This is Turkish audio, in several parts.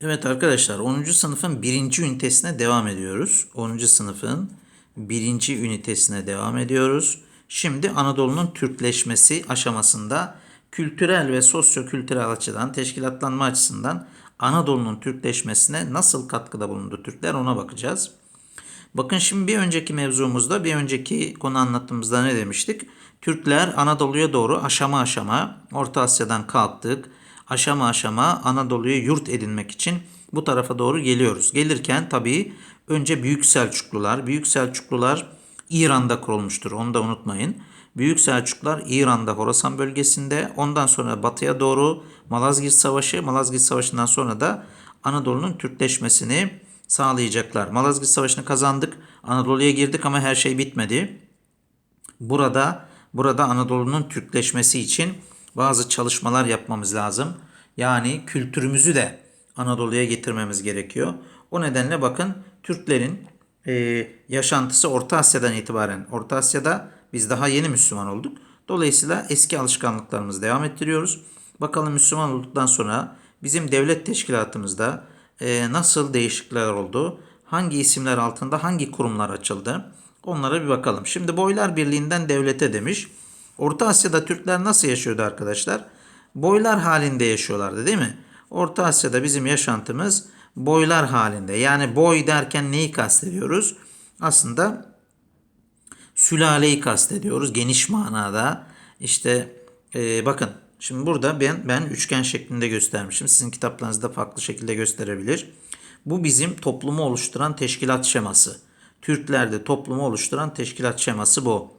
Evet arkadaşlar 10. sınıfın 1. ünitesine devam ediyoruz. 10. sınıfın 1. ünitesine devam ediyoruz. Şimdi Anadolu'nun Türkleşmesi aşamasında kültürel ve sosyo-kültürel açıdan, teşkilatlanma açısından Anadolu'nun Türkleşmesine nasıl katkıda bulundu Türkler ona bakacağız. Bakın şimdi bir önceki mevzumuzda, bir önceki konu anlattığımızda ne demiştik? Türkler Anadolu'ya doğru aşama aşama Orta Asya'dan kalktık. Aşama aşama Anadolu'yu yurt edinmek için bu tarafa doğru geliyoruz. Gelirken tabii önce Büyük Selçuklular, Büyük Selçuklular İran'da kurulmuştur. Onu da unutmayın. Büyük Selçuklular İran'da Horasan bölgesinde, ondan sonra batıya doğru Malazgirt Savaşı, Malazgirt Savaşı'ndan sonra da Anadolu'nun Türkleşmesini sağlayacaklar. Malazgirt Savaşı'nı kazandık. Anadolu'ya girdik ama her şey bitmedi. Burada burada Anadolu'nun Türkleşmesi için bazı çalışmalar yapmamız lazım. Yani kültürümüzü de Anadolu'ya getirmemiz gerekiyor. O nedenle bakın Türklerin e, yaşantısı Orta Asya'dan itibaren. Orta Asya'da biz daha yeni Müslüman olduk. Dolayısıyla eski alışkanlıklarımızı devam ettiriyoruz. Bakalım Müslüman olduktan sonra bizim devlet teşkilatımızda e, nasıl değişiklikler oldu? Hangi isimler altında hangi kurumlar açıldı? Onlara bir bakalım. Şimdi Boylar Birliği'nden devlete demiş. Orta Asya'da Türkler nasıl yaşıyordu arkadaşlar? Boylar halinde yaşıyorlardı değil mi? Orta Asya'da bizim yaşantımız boylar halinde. Yani boy derken neyi kastediyoruz? Aslında sülaleyi kastediyoruz geniş manada. İşte e, bakın şimdi burada ben ben üçgen şeklinde göstermişim. Sizin kitaplarınızda farklı şekilde gösterebilir. Bu bizim toplumu oluşturan teşkilat şeması. Türklerde toplumu oluşturan teşkilat şeması bu.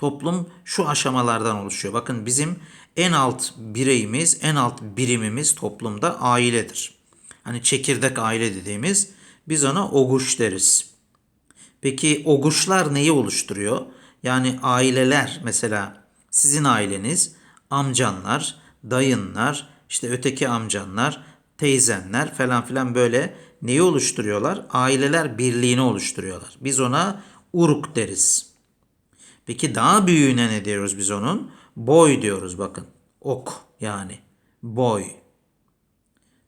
Toplum şu aşamalardan oluşuyor. Bakın bizim en alt bireyimiz, en alt birimimiz toplumda ailedir. Hani çekirdek aile dediğimiz biz ona oguş deriz. Peki oguşlar neyi oluşturuyor? Yani aileler mesela sizin aileniz, amcanlar, dayınlar, işte öteki amcanlar, teyzenler falan filan böyle neyi oluşturuyorlar? Aileler birliğini oluşturuyorlar. Biz ona uruk deriz. Peki daha büyüğüne ne diyoruz biz onun? Boy diyoruz bakın. Ok yani. Boy.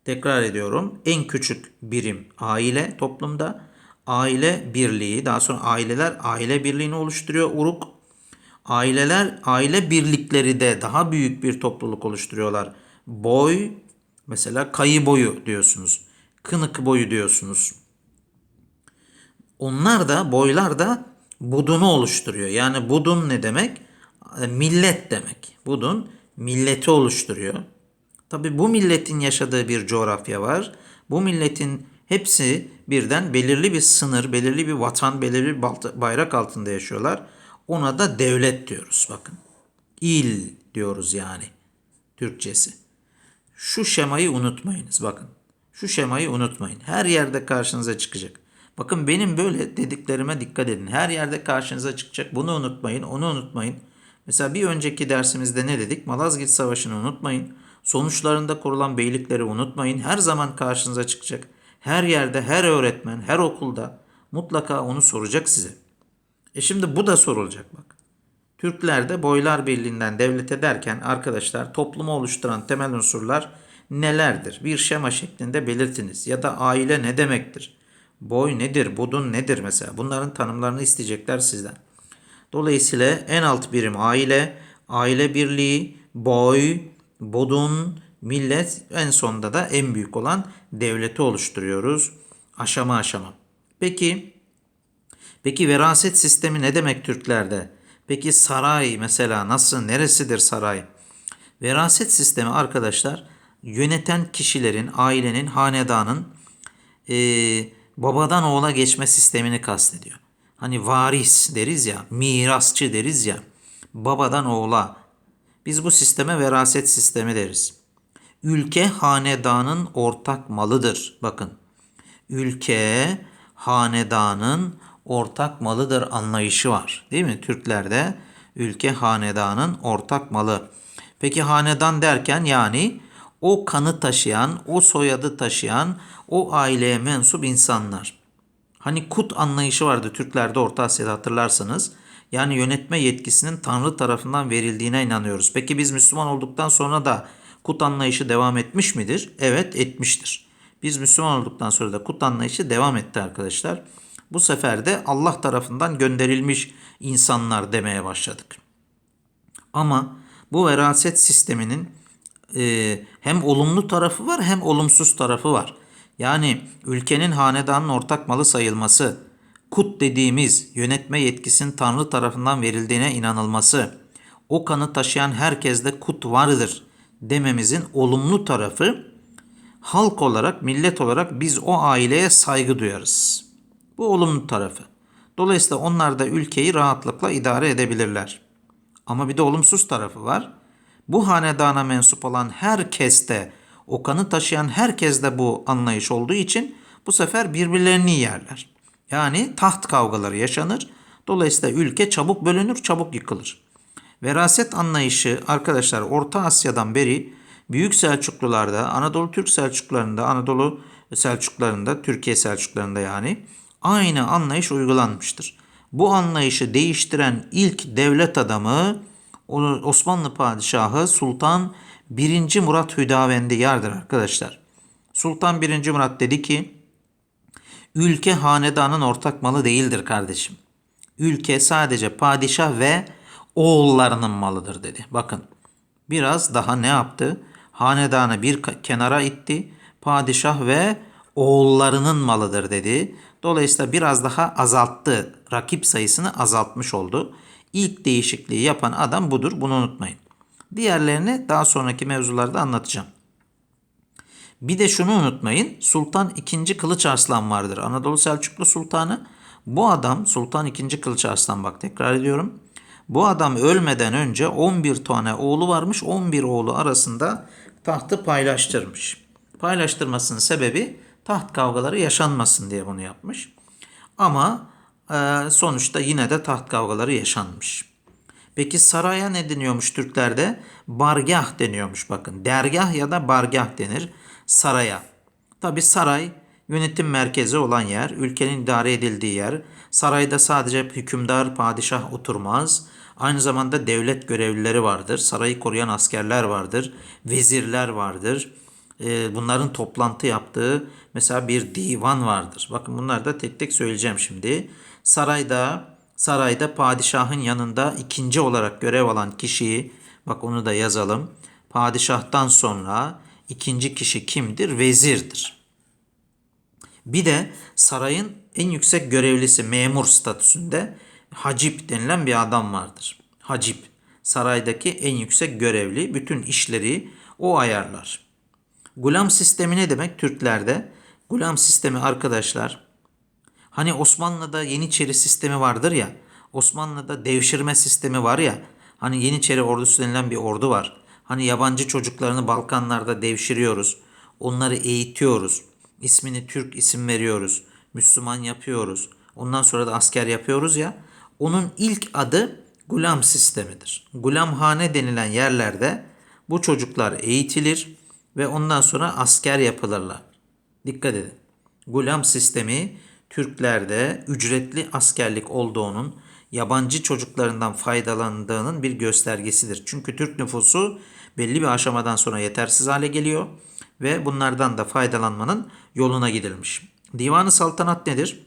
Tekrar ediyorum. En küçük birim aile toplumda. Aile birliği, daha sonra aileler aile birliğini oluşturuyor. Uruk. Aileler aile birlikleri de daha büyük bir topluluk oluşturuyorlar. Boy mesela kayı boyu diyorsunuz. Kınık boyu diyorsunuz. Onlar da boylar da budunu oluşturuyor. Yani budun ne demek? E, Millet demek. Budun milleti oluşturuyor. Tabi bu milletin yaşadığı bir coğrafya var. Bu milletin hepsi birden belirli bir sınır, belirli bir vatan, belirli bir bayrak altında yaşıyorlar. Ona da devlet diyoruz bakın. İl diyoruz yani Türkçesi. Şu şemayı unutmayınız bakın. Şu şemayı unutmayın. Her yerde karşınıza çıkacak. Bakın benim böyle dediklerime dikkat edin. Her yerde karşınıza çıkacak. Bunu unutmayın, onu unutmayın. Mesela bir önceki dersimizde ne dedik? Malazgirt Savaşı'nı unutmayın. Sonuçlarında kurulan beylikleri unutmayın. Her zaman karşınıza çıkacak. Her yerde, her öğretmen, her okulda mutlaka onu soracak size. E şimdi bu da sorulacak bak. Türklerde Boylar Birliği'nden devlete derken arkadaşlar toplumu oluşturan temel unsurlar nelerdir? Bir şema şeklinde belirtiniz. Ya da aile ne demektir? Boy nedir? Budun nedir mesela? Bunların tanımlarını isteyecekler sizden. Dolayısıyla en alt birim aile, aile birliği, boy, budun, millet en sonunda da en büyük olan devleti oluşturuyoruz aşama aşama. Peki peki veraset sistemi ne demek Türklerde? Peki saray mesela nasıl neresidir saray? Veraset sistemi arkadaşlar yöneten kişilerin, ailenin, hanedanın e, babadan oğula geçme sistemini kastediyor. Hani varis deriz ya, mirasçı deriz ya, babadan oğula. Biz bu sisteme veraset sistemi deriz. Ülke hanedanın ortak malıdır. Bakın. Ülke hanedanın ortak malıdır anlayışı var. Değil mi? Türklerde ülke hanedanın ortak malı. Peki hanedan derken yani o kanı taşıyan, o soyadı taşıyan, o aileye mensup insanlar. Hani kut anlayışı vardı Türklerde Orta Asya'da hatırlarsanız. Yani yönetme yetkisinin Tanrı tarafından verildiğine inanıyoruz. Peki biz Müslüman olduktan sonra da kut anlayışı devam etmiş midir? Evet etmiştir. Biz Müslüman olduktan sonra da kut anlayışı devam etti arkadaşlar. Bu sefer de Allah tarafından gönderilmiş insanlar demeye başladık. Ama bu veraset sisteminin e, hem olumlu tarafı var hem olumsuz tarafı var. Yani ülkenin hanedanın ortak malı sayılması, kut dediğimiz yönetme yetkisinin Tanrı tarafından verildiğine inanılması, o kanı taşıyan herkeste kut vardır dememizin olumlu tarafı halk olarak, millet olarak biz o aileye saygı duyarız. Bu olumlu tarafı. Dolayısıyla onlar da ülkeyi rahatlıkla idare edebilirler. Ama bir de olumsuz tarafı var. Bu hanedana mensup olan herkeste, o kanı taşıyan herkeste bu anlayış olduğu için bu sefer birbirlerini yerler. Yani taht kavgaları yaşanır. Dolayısıyla ülke çabuk bölünür, çabuk yıkılır. Veraset anlayışı arkadaşlar Orta Asya'dan beri Büyük Selçuklularda, Anadolu Türk Selçuklularında, Anadolu Selçuklularında, Türkiye Selçuklularında yani aynı anlayış uygulanmıştır. Bu anlayışı değiştiren ilk devlet adamı Osmanlı Padişahı Sultan 1. Murat Hüdavendigar'dır arkadaşlar. Sultan 1. Murat dedi ki ülke hanedanın ortak malı değildir kardeşim. Ülke sadece padişah ve oğullarının malıdır dedi. Bakın biraz daha ne yaptı? Hanedanı bir kenara itti. Padişah ve oğullarının malıdır dedi. Dolayısıyla biraz daha azalttı. Rakip sayısını azaltmış oldu. İlk değişikliği yapan adam budur. Bunu unutmayın. Diğerlerini daha sonraki mevzularda anlatacağım. Bir de şunu unutmayın. Sultan II. Kılıç Arslan vardır. Anadolu Selçuklu Sultanı. Bu adam Sultan II. Kılıç Arslan bak tekrar ediyorum. Bu adam ölmeden önce 11 tane oğlu varmış. 11 oğlu arasında tahtı paylaştırmış. Paylaştırmasının sebebi taht kavgaları yaşanmasın diye bunu yapmış. Ama sonuçta yine de taht kavgaları yaşanmış. Peki saraya ne deniyormuş Türklerde? Bargah deniyormuş bakın. Dergah ya da bargah denir saraya. Tabi saray yönetim merkezi olan yer, ülkenin idare edildiği yer. Sarayda sadece hükümdar, padişah oturmaz. Aynı zamanda devlet görevlileri vardır. Sarayı koruyan askerler vardır. Vezirler vardır. Ee, bunların toplantı yaptığı mesela bir divan vardır. Bakın bunları da tek tek söyleyeceğim şimdi. Sarayda sarayda padişahın yanında ikinci olarak görev alan kişiyi bak onu da yazalım. Padişahtan sonra ikinci kişi kimdir? Vezirdir. Bir de sarayın en yüksek görevlisi memur statüsünde hacip denilen bir adam vardır. Hacip saraydaki en yüksek görevli bütün işleri o ayarlar. Gulam sistemi ne demek Türklerde? Gulam sistemi arkadaşlar hani Osmanlı'da Yeniçeri sistemi vardır ya Osmanlı'da devşirme sistemi var ya hani Yeniçeri ordusu denilen bir ordu var. Hani yabancı çocuklarını Balkanlarda devşiriyoruz. Onları eğitiyoruz. İsmini Türk isim veriyoruz. Müslüman yapıyoruz. Ondan sonra da asker yapıyoruz ya. Onun ilk adı gulam sistemidir. Gulamhane denilen yerlerde bu çocuklar eğitilir ve ondan sonra asker yapılırlar. Dikkat edin. Gulam sistemi Türklerde ücretli askerlik olduğunun yabancı çocuklarından faydalandığının bir göstergesidir. Çünkü Türk nüfusu belli bir aşamadan sonra yetersiz hale geliyor ve bunlardan da faydalanmanın yoluna gidilmiş. Divanı saltanat nedir?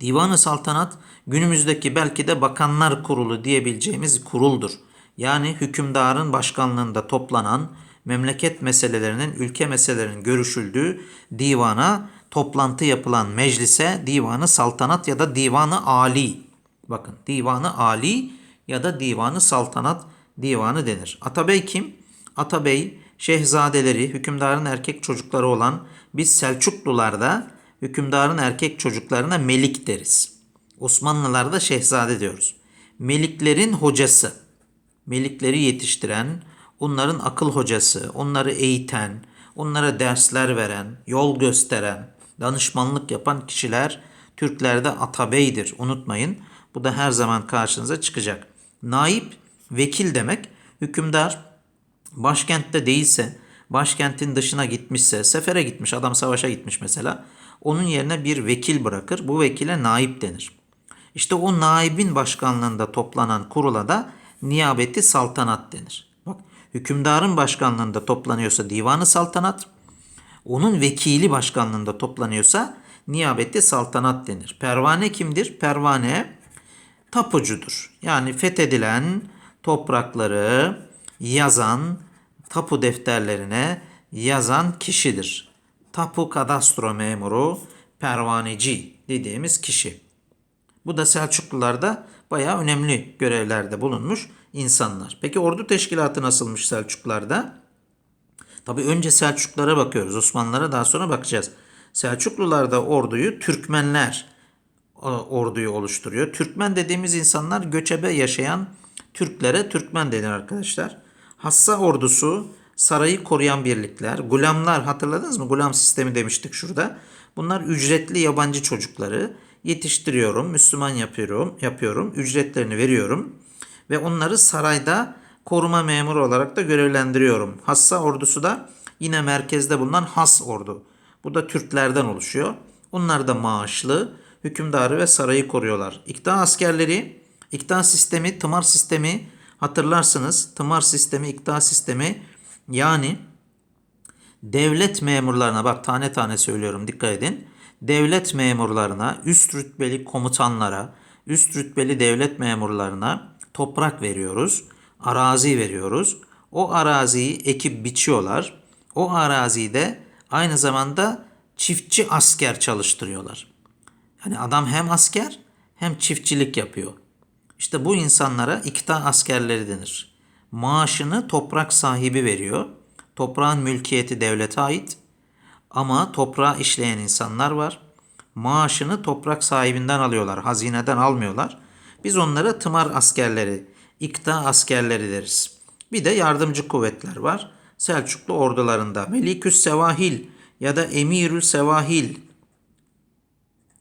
Divanı saltanat günümüzdeki belki de bakanlar kurulu diyebileceğimiz kuruldur. Yani hükümdarın başkanlığında toplanan memleket meselelerinin, ülke meselelerinin görüşüldüğü divana toplantı yapılan meclise divanı saltanat ya da divanı ali. Bakın divanı ali ya da divanı saltanat divanı denir. Atabey kim? Atabey şehzadeleri, hükümdarın erkek çocukları olan biz Selçuklularda hükümdarın erkek çocuklarına melik deriz. Osmanlılarda şehzade diyoruz. Meliklerin hocası, melikleri yetiştiren, onların akıl hocası, onları eğiten, onlara dersler veren, yol gösteren, danışmanlık yapan kişiler Türklerde atabeydir. Unutmayın. Bu da her zaman karşınıza çıkacak. Naip, vekil demek. Hükümdar başkentte değilse, başkentin dışına gitmişse, sefere gitmiş, adam savaşa gitmiş mesela. Onun yerine bir vekil bırakır. Bu vekile naip denir. İşte o naibin başkanlığında toplanan kurula da niyabeti saltanat denir. Bak, hükümdarın başkanlığında toplanıyorsa divanı saltanat, onun vekili başkanlığında toplanıyorsa niyabeti saltanat denir. Pervane kimdir? Pervane tapucudur. Yani fethedilen toprakları yazan, tapu defterlerine yazan kişidir. Tapu kadastro memuru, pervaneci dediğimiz kişi. Bu da Selçuklularda bayağı önemli görevlerde bulunmuş insanlar. Peki ordu teşkilatı nasılmış Selçuklularda? Tabii önce Selçuklulara bakıyoruz. Osmanlılara daha sonra bakacağız. Selçuklularda orduyu Türkmenler e, orduyu oluşturuyor. Türkmen dediğimiz insanlar göçebe yaşayan Türklere Türkmen denir arkadaşlar. Hassa ordusu, sarayı koruyan birlikler, gulamlar hatırladınız mı? Gulam sistemi demiştik şurada. Bunlar ücretli yabancı çocukları yetiştiriyorum, Müslüman yapıyorum, yapıyorum, ücretlerini veriyorum ve onları sarayda koruma memuru olarak da görevlendiriyorum. Hassa ordusu da yine merkezde bulunan Has ordu. Bu da Türklerden oluşuyor. Onlar da maaşlı, hükümdarı ve sarayı koruyorlar. İktidar askerleri, iktidar sistemi, tımar sistemi hatırlarsınız. Tımar sistemi, iktidar sistemi yani devlet memurlarına bak tane tane söylüyorum dikkat edin. Devlet memurlarına, üst rütbeli komutanlara, üst rütbeli devlet memurlarına toprak veriyoruz, arazi veriyoruz. O araziyi ekip biçiyorlar. O arazide aynı zamanda çiftçi asker çalıştırıyorlar. Yani adam hem asker hem çiftçilik yapıyor. İşte bu insanlara ikta askerleri denir. Maaşını toprak sahibi veriyor. Toprağın mülkiyeti devlete ait. Ama toprağı işleyen insanlar var. Maaşını toprak sahibinden alıyorlar, hazineden almıyorlar. Biz onlara tımar askerleri, ikta askerleri deriz. Bir de yardımcı kuvvetler var. Selçuklu ordularında Meliküs Sevahil ya da Emirül Sevahil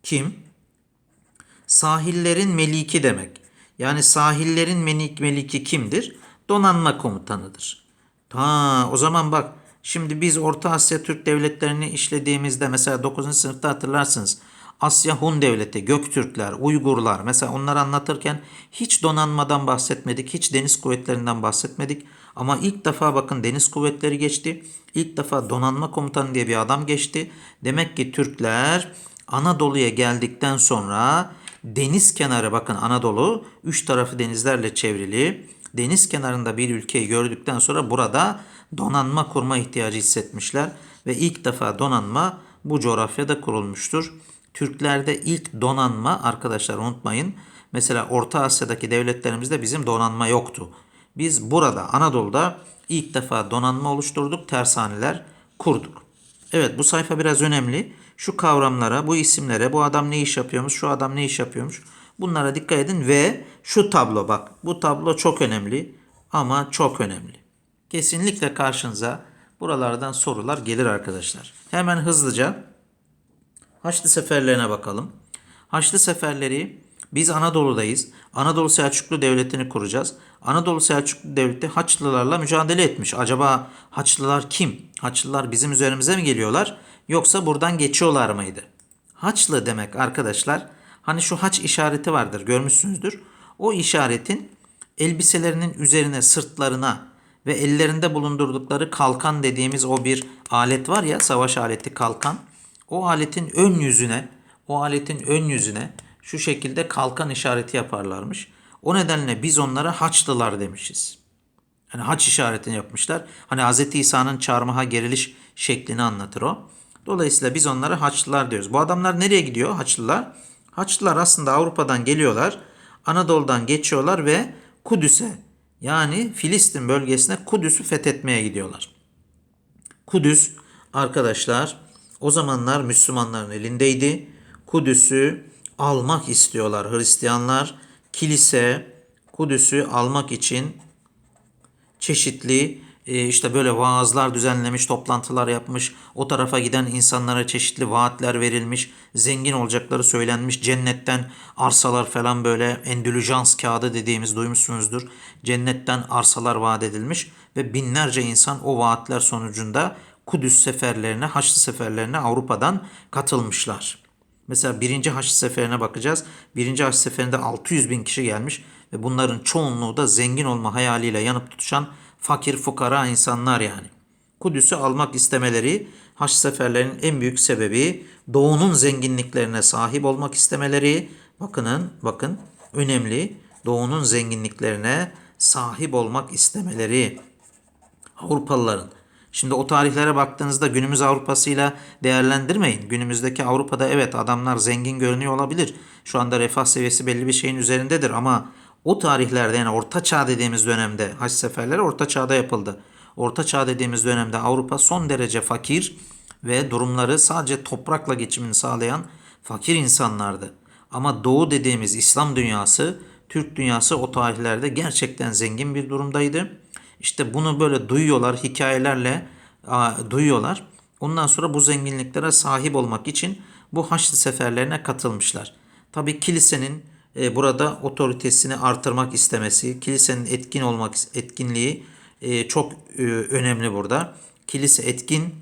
kim? Sahillerin meliki demek. Yani sahillerin melik meliki kimdir? Donanma komutanıdır. Ta o zaman bak şimdi biz Orta Asya Türk devletlerini işlediğimizde mesela 9. sınıfta hatırlarsınız. Asya Hun devleti, Göktürkler, Uygurlar mesela onları anlatırken hiç donanmadan bahsetmedik, hiç deniz kuvvetlerinden bahsetmedik. Ama ilk defa bakın deniz kuvvetleri geçti. İlk defa donanma komutanı diye bir adam geçti. Demek ki Türkler Anadolu'ya geldikten sonra deniz kenarı bakın Anadolu üç tarafı denizlerle çevrili. Deniz kenarında bir ülkeyi gördükten sonra burada donanma kurma ihtiyacı hissetmişler ve ilk defa donanma bu coğrafyada kurulmuştur. Türklerde ilk donanma arkadaşlar unutmayın. Mesela Orta Asya'daki devletlerimizde bizim donanma yoktu. Biz burada Anadolu'da ilk defa donanma oluşturduk, tersaneler kurduk. Evet bu sayfa biraz önemli. Şu kavramlara, bu isimlere, bu adam ne iş yapıyormuş, şu adam ne iş yapıyormuş. Bunlara dikkat edin ve şu tablo bak. Bu tablo çok önemli ama çok önemli. Kesinlikle karşınıza buralardan sorular gelir arkadaşlar. Hemen hızlıca Haçlı seferlerine bakalım. Haçlı seferleri biz Anadolu'dayız. Anadolu Selçuklu Devleti'ni kuracağız. Anadolu Selçuklu Devleti Haçlılarla mücadele etmiş. Acaba Haçlılar kim? Haçlılar bizim üzerimize mi geliyorlar? Yoksa buradan geçiyorlar mıydı? Haçlı demek arkadaşlar. Hani şu haç işareti vardır görmüşsünüzdür. O işaretin elbiselerinin üzerine, sırtlarına ve ellerinde bulundurdukları kalkan dediğimiz o bir alet var ya savaş aleti kalkan. O aletin ön yüzüne, o aletin ön yüzüne şu şekilde kalkan işareti yaparlarmış. O nedenle biz onlara Haçlılar demişiz. Hani haç işaretini yapmışlar. Hani Hz. İsa'nın çarmıha geriliş şeklini anlatır o. Dolayısıyla biz onlara Haçlılar diyoruz. Bu adamlar nereye gidiyor Haçlılar? Haçlılar aslında Avrupa'dan geliyorlar. Anadolu'dan geçiyorlar ve Kudüs'e yani Filistin bölgesine Kudüs'ü fethetmeye gidiyorlar. Kudüs arkadaşlar o zamanlar Müslümanların elindeydi. Kudüs'ü almak istiyorlar Hristiyanlar. Kilise Kudüs'ü almak için çeşitli e, işte böyle vaazlar düzenlemiş, toplantılar yapmış. O tarafa giden insanlara çeşitli vaatler verilmiş. Zengin olacakları söylenmiş. Cennetten arsalar falan böyle endülüjans kağıdı dediğimiz duymuşsunuzdur. Cennetten arsalar vaat edilmiş ve binlerce insan o vaatler sonucunda Kudüs seferlerine, Haçlı seferlerine Avrupa'dan katılmışlar. Mesela birinci Haçlı seferine bakacağız. Birinci Haçlı seferinde 600 bin kişi gelmiş ve bunların çoğunluğu da zengin olma hayaliyle yanıp tutuşan fakir fukara insanlar yani. Kudüs'ü almak istemeleri Haç seferlerinin en büyük sebebi doğunun zenginliklerine sahip olmak istemeleri. Bakının bakın önemli doğunun zenginliklerine sahip olmak istemeleri. Avrupalıların. Şimdi o tarihlere baktığınızda günümüz Avrupa'sıyla değerlendirmeyin. Günümüzdeki Avrupa'da evet adamlar zengin görünüyor olabilir. Şu anda refah seviyesi belli bir şeyin üzerindedir ama o tarihlerde yani Orta Çağ dediğimiz dönemde haç seferleri Orta Çağ'da yapıldı. Orta Çağ dediğimiz dönemde Avrupa son derece fakir ve durumları sadece toprakla geçimini sağlayan fakir insanlardı. Ama Doğu dediğimiz İslam dünyası, Türk dünyası o tarihlerde gerçekten zengin bir durumdaydı. İşte bunu böyle duyuyorlar, hikayelerle duyuyorlar. Ondan sonra bu zenginliklere sahip olmak için bu Haçlı seferlerine katılmışlar. Tabi kilisenin e, burada otoritesini artırmak istemesi, kilisenin etkin olmak etkinliği e, çok e, önemli burada. Kilise etkin,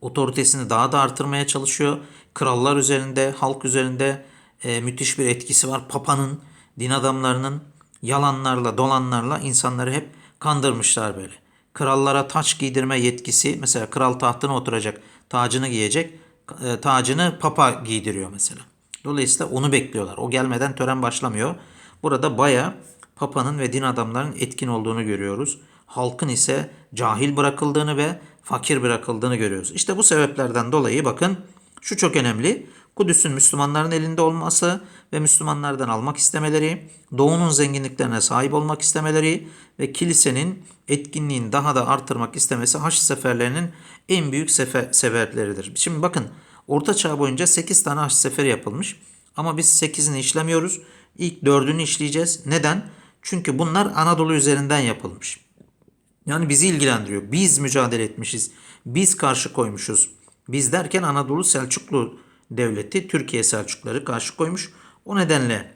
otoritesini daha da artırmaya çalışıyor. Krallar üzerinde, halk üzerinde e, müthiş bir etkisi var. Papa'nın, din adamlarının yalanlarla, dolanlarla insanları hep kandırmışlar böyle. Krallara taç giydirme yetkisi, mesela kral tahtına oturacak, tacını giyecek, e, tacını papa giydiriyor mesela. Dolayısıyla onu bekliyorlar. O gelmeden tören başlamıyor. Burada baya papanın ve din adamlarının etkin olduğunu görüyoruz. Halkın ise cahil bırakıldığını ve fakir bırakıldığını görüyoruz. İşte bu sebeplerden dolayı bakın şu çok önemli. Kudüs'ün Müslümanların elinde olması ve Müslümanlardan almak istemeleri, doğunun zenginliklerine sahip olmak istemeleri ve kilisenin etkinliğini daha da artırmak istemesi Haç seferlerinin en büyük sefer, sebepleridir. Şimdi bakın Orta Çağ boyunca 8 tane Haç seferi yapılmış ama biz 8'ini işlemiyoruz. İlk 4'ünü işleyeceğiz. Neden? Çünkü bunlar Anadolu üzerinden yapılmış. Yani bizi ilgilendiriyor. Biz mücadele etmişiz. Biz karşı koymuşuz. Biz derken Anadolu Selçuklu Devleti Türkiye Selçukları karşı koymuş. O nedenle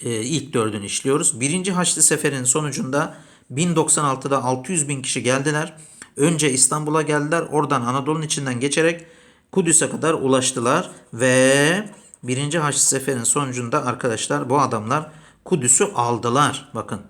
e, ilk dördünü işliyoruz. Birinci Haçlı Sefer'in sonucunda 1096'da 600 bin kişi geldiler. Önce İstanbul'a geldiler. Oradan Anadolu'nun içinden geçerek Kudüs'e kadar ulaştılar. Ve birinci Haçlı Sefer'in sonucunda arkadaşlar bu adamlar Kudüs'ü aldılar. Bakın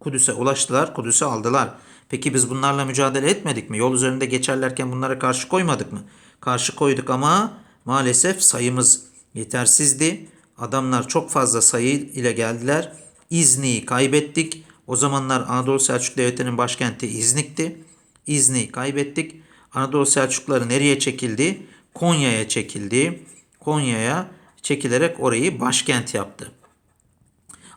Kudüs'e ulaştılar, Kudüs'ü aldılar. Peki biz bunlarla mücadele etmedik mi? Yol üzerinde geçerlerken bunlara karşı koymadık mı? Karşı koyduk ama maalesef sayımız yetersizdi. Adamlar çok fazla sayı ile geldiler. İzni'yi kaybettik. O zamanlar Anadolu Selçuk Devleti'nin başkenti İznik'ti. İzni'yi kaybettik. Anadolu Selçukları nereye çekildi? Konya'ya çekildi. Konya'ya çekilerek orayı başkent yaptı.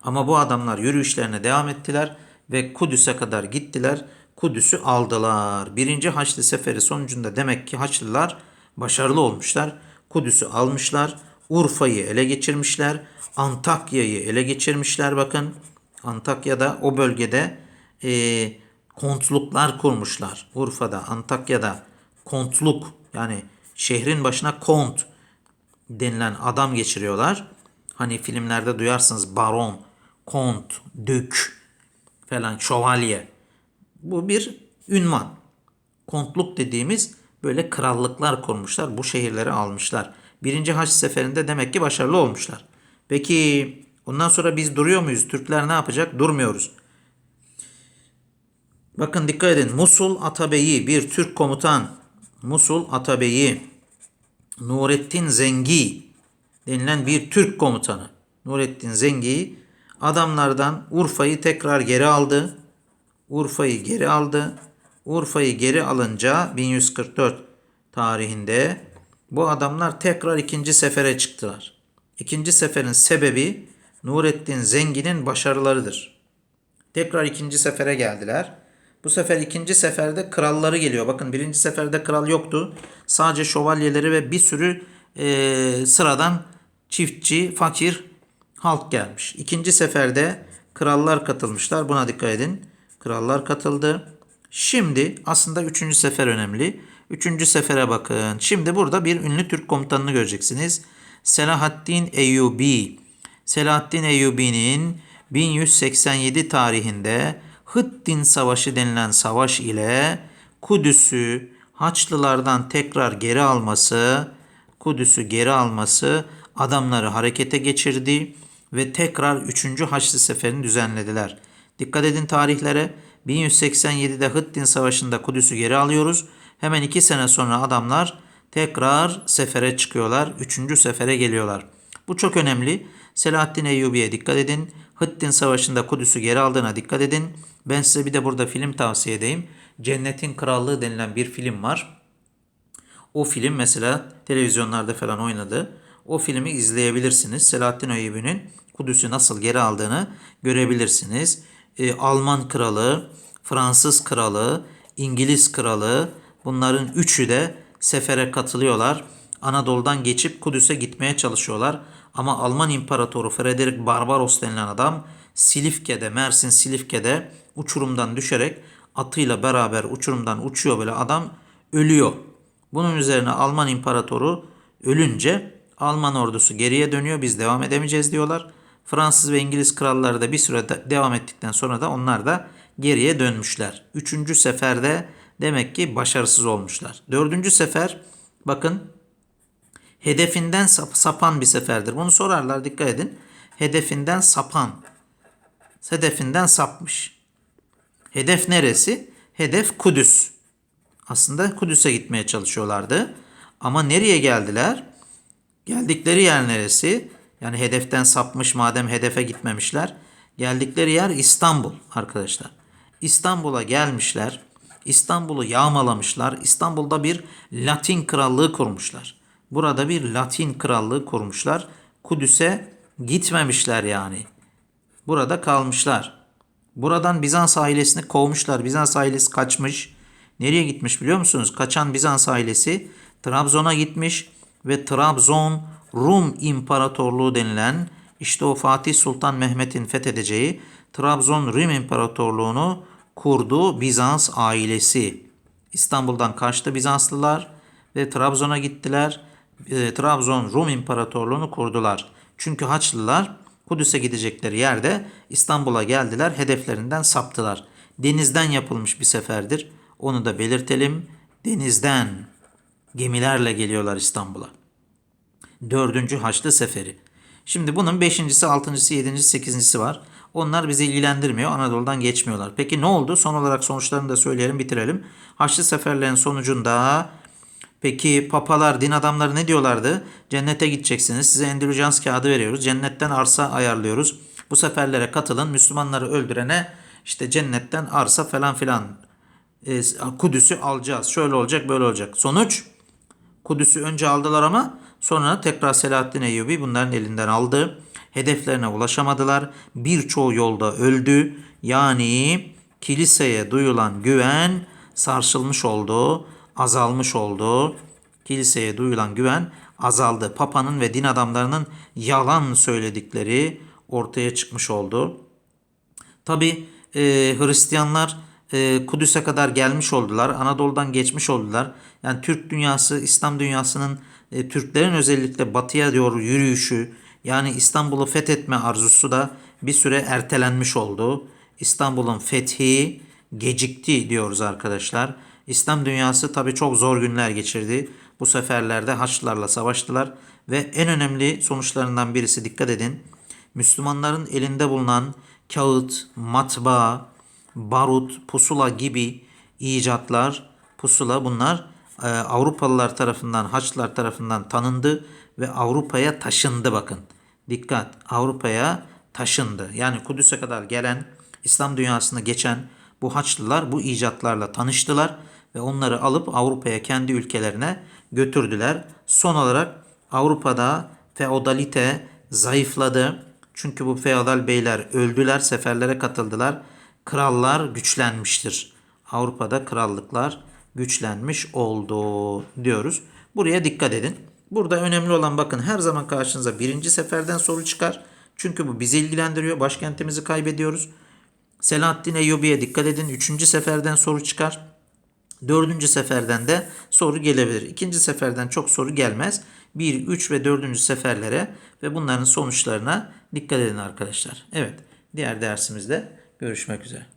Ama bu adamlar yürüyüşlerine devam ettiler ve Kudüs'e kadar gittiler. Kudüs'ü aldılar. Birinci Haçlı Seferi sonucunda demek ki Haçlılar başarılı olmuşlar. Kudüs'ü almışlar. Urfa'yı ele geçirmişler. Antakya'yı ele geçirmişler bakın. Antakya'da o bölgede e, kontluklar kurmuşlar. Urfa'da, Antakya'da kontluk yani şehrin başına kont denilen adam geçiriyorlar. Hani filmlerde duyarsınız baron, kont, dük falan şövalye. Bu bir ünvan. Kontluk dediğimiz böyle krallıklar kurmuşlar. Bu şehirleri almışlar. Birinci haç seferinde demek ki başarılı olmuşlar. Peki ondan sonra biz duruyor muyuz? Türkler ne yapacak? Durmuyoruz. Bakın dikkat edin. Musul Atabeyi bir Türk komutan. Musul Atabeyi Nurettin Zengi denilen bir Türk komutanı. Nurettin Zengi adamlardan Urfa'yı tekrar geri aldı. Urfa'yı geri aldı. Urfa'yı geri alınca 1144 tarihinde bu adamlar tekrar ikinci sefere çıktılar. İkinci seferin sebebi Nurettin Zengin'in başarılarıdır. Tekrar ikinci sefere geldiler. Bu sefer ikinci seferde kralları geliyor. Bakın birinci seferde kral yoktu. Sadece şövalyeleri ve bir sürü e, sıradan çiftçi, fakir halk gelmiş. İkinci seferde krallar katılmışlar. Buna dikkat edin. Krallar katıldı. Şimdi aslında üçüncü sefer önemli. Üçüncü sefere bakın. Şimdi burada bir ünlü Türk komutanını göreceksiniz. Selahaddin Eyyubi. Selahaddin Eyyubi'nin 1187 tarihinde Hıttin Savaşı denilen savaş ile Kudüs'ü Haçlılardan tekrar geri alması, Kudüs'ü geri alması adamları harekete geçirdi ve tekrar 3. Haçlı Seferi'ni düzenlediler. Dikkat edin tarihlere 1187'de Hıttin Savaşı'nda Kudüs'ü geri alıyoruz. Hemen iki sene sonra adamlar tekrar sefere çıkıyorlar. Üçüncü sefere geliyorlar. Bu çok önemli. Selahaddin Eyyubi'ye dikkat edin. Hıttin Savaşı'nda Kudüs'ü geri aldığına dikkat edin. Ben size bir de burada film tavsiye edeyim. Cennetin Krallığı denilen bir film var. O film mesela televizyonlarda falan oynadı. O filmi izleyebilirsiniz. Selahaddin Eyyubi'nin Kudüs'ü nasıl geri aldığını görebilirsiniz. Ee, Alman kralı, Fransız kralı, İngiliz kralı bunların üçü de sefere katılıyorlar. Anadolu'dan geçip Kudüs'e gitmeye çalışıyorlar. Ama Alman İmparatoru Frederick Barbaros denilen adam Silifke'de, Mersin Silifke'de uçurumdan düşerek atıyla beraber uçurumdan uçuyor böyle adam ölüyor. Bunun üzerine Alman İmparatoru ölünce Alman ordusu geriye dönüyor. Biz devam edemeyeceğiz diyorlar. Fransız ve İngiliz kralları da bir süre de- devam ettikten sonra da onlar da geriye dönmüşler. Üçüncü seferde demek ki başarısız olmuşlar. Dördüncü sefer bakın hedefinden sap- sapan bir seferdir. Bunu sorarlar dikkat edin. Hedefinden sapan. Hedefinden sapmış. Hedef neresi? Hedef Kudüs. Aslında Kudüs'e gitmeye çalışıyorlardı. Ama nereye geldiler? Geldikleri yer neresi? Yani hedeften sapmış madem hedefe gitmemişler. Geldikleri yer İstanbul arkadaşlar. İstanbul'a gelmişler. İstanbul'u yağmalamışlar. İstanbul'da bir Latin krallığı kurmuşlar. Burada bir Latin krallığı kurmuşlar. Kudüs'e gitmemişler yani. Burada kalmışlar. Buradan Bizans ailesini kovmuşlar. Bizans ailesi kaçmış. Nereye gitmiş biliyor musunuz? Kaçan Bizans ailesi Trabzon'a gitmiş ve Trabzon Rum İmparatorluğu denilen işte o Fatih Sultan Mehmet'in fethedeceği Trabzon Rum İmparatorluğunu kurdu Bizans ailesi. İstanbul'dan kaçtı Bizanslılar ve Trabzon'a gittiler. E, Trabzon Rum İmparatorluğunu kurdular. Çünkü Haçlılar Kudüs'e gidecekleri yerde İstanbul'a geldiler, hedeflerinden saptılar. Denizden yapılmış bir seferdir. Onu da belirtelim. Denizden gemilerle geliyorlar İstanbul'a. Dördüncü Haçlı Seferi. Şimdi bunun beşincisi, altıncısı, yedincisi, sekizincisi var. Onlar bizi ilgilendirmiyor. Anadolu'dan geçmiyorlar. Peki ne oldu? Son olarak sonuçlarını da söyleyelim, bitirelim. Haçlı seferlerin sonucunda peki papalar, din adamları ne diyorlardı? Cennete gideceksiniz. Size endülüjans kağıdı veriyoruz. Cennetten arsa ayarlıyoruz. Bu seferlere katılın. Müslümanları öldürene işte cennetten arsa falan filan e, Kudüs'ü alacağız. Şöyle olacak, böyle olacak. Sonuç Kudüs'ü önce aldılar ama sonra tekrar Selahaddin Eyyubi bunların elinden aldı. Hedeflerine ulaşamadılar. Birçoğu yolda öldü. Yani kiliseye duyulan güven sarsılmış oldu, azalmış oldu. Kiliseye duyulan güven azaldı. Papa'nın ve din adamlarının yalan söyledikleri ortaya çıkmış oldu. Tabi e, Hristiyanlar e, Kudüs'e kadar gelmiş oldular. Anadolu'dan geçmiş oldular. Yani Türk dünyası, İslam dünyasının e, Türklerin özellikle batıya doğru yürüyüşü yani İstanbul'u fethetme arzusu da bir süre ertelenmiş oldu. İstanbul'un fethi gecikti diyoruz arkadaşlar. İslam dünyası tabi çok zor günler geçirdi. Bu seferlerde Haçlılarla savaştılar ve en önemli sonuçlarından birisi dikkat edin. Müslümanların elinde bulunan kağıt, matbaa, barut, pusula gibi icatlar, pusula bunlar Avrupalılar tarafından, Haçlılar tarafından tanındı ve Avrupa'ya taşındı bakın. Dikkat, Avrupa'ya taşındı. Yani Kudüs'e kadar gelen, İslam dünyasına geçen bu Haçlılar bu icatlarla tanıştılar ve onları alıp Avrupa'ya kendi ülkelerine götürdüler. Son olarak Avrupa'da feodalite zayıfladı. Çünkü bu feodal beyler öldüler, seferlere katıldılar. Krallar güçlenmiştir. Avrupa'da krallıklar güçlenmiş oldu diyoruz. Buraya dikkat edin. Burada önemli olan bakın her zaman karşınıza birinci seferden soru çıkar. Çünkü bu bizi ilgilendiriyor. Başkentimizi kaybediyoruz. Selahaddin Eyyubi'ye dikkat edin. Üçüncü seferden soru çıkar. Dördüncü seferden de soru gelebilir. İkinci seferden çok soru gelmez. Bir, üç ve dördüncü seferlere ve bunların sonuçlarına dikkat edin arkadaşlar. Evet, diğer dersimizde görüşmek üzere.